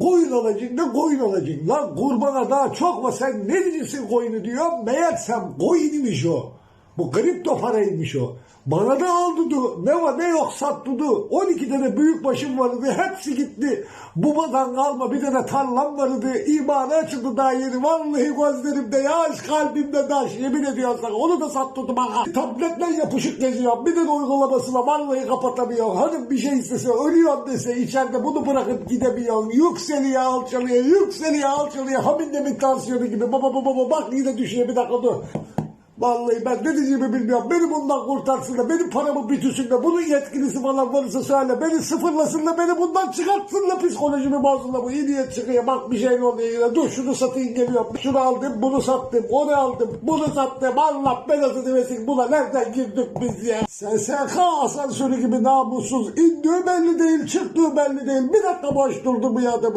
Koyun alacaksın da koyun alacaksın. Lan kurbana daha çok var sen ne diyeceksin koyunu diyor. Meğersem koyunmuş o. Bu kripto paraymış o. Bana da aldıdı. Ne var ne yok sattı. 12 tane büyük başım vardı. Hepsi gitti. Babadan kalma bir tane tarlam vardı. İmanı açıldı daha yeni. Vallahi gözlerimde yaş kalbimde taş. Yemin ediyorum sana. Onu da sattı bana. Tabletle yapışık geziyorum. Bir de uygulamasına vallahi kapatamıyor. Hanım bir şey istese ölüyor dese içeride bunu bırakıp gidemiyor. Yükseliyor alçalıyor. Yükseliyor alçalıyor. Hamindemin tansiyonu gibi. Baba baba baba bak yine düşüyor bir dakika dur. Vallahi ben ne diyeceğimi bilmiyorum. Beni bundan kurtarsınlar. Benim paramı bitirsinler. Bunun yetkilisi falan varsa söyle. Beni sıfırlasınlar. Beni bundan çıkartsınlar. Psikolojimi bozsunlar. Bu iyi niyet çıkıyor. Bak bir şey oluyor yine. Dur şunu satayım geliyorum. Şunu aldım. Bunu sattım. Onu aldım. Bunu sattım. Allah belasını versin. Buna nereden girdik biz ya? SSK asansörü gibi namussuz. İndiği belli değil. Çıktığı belli değil. Bir dakika boş durdu bu adam.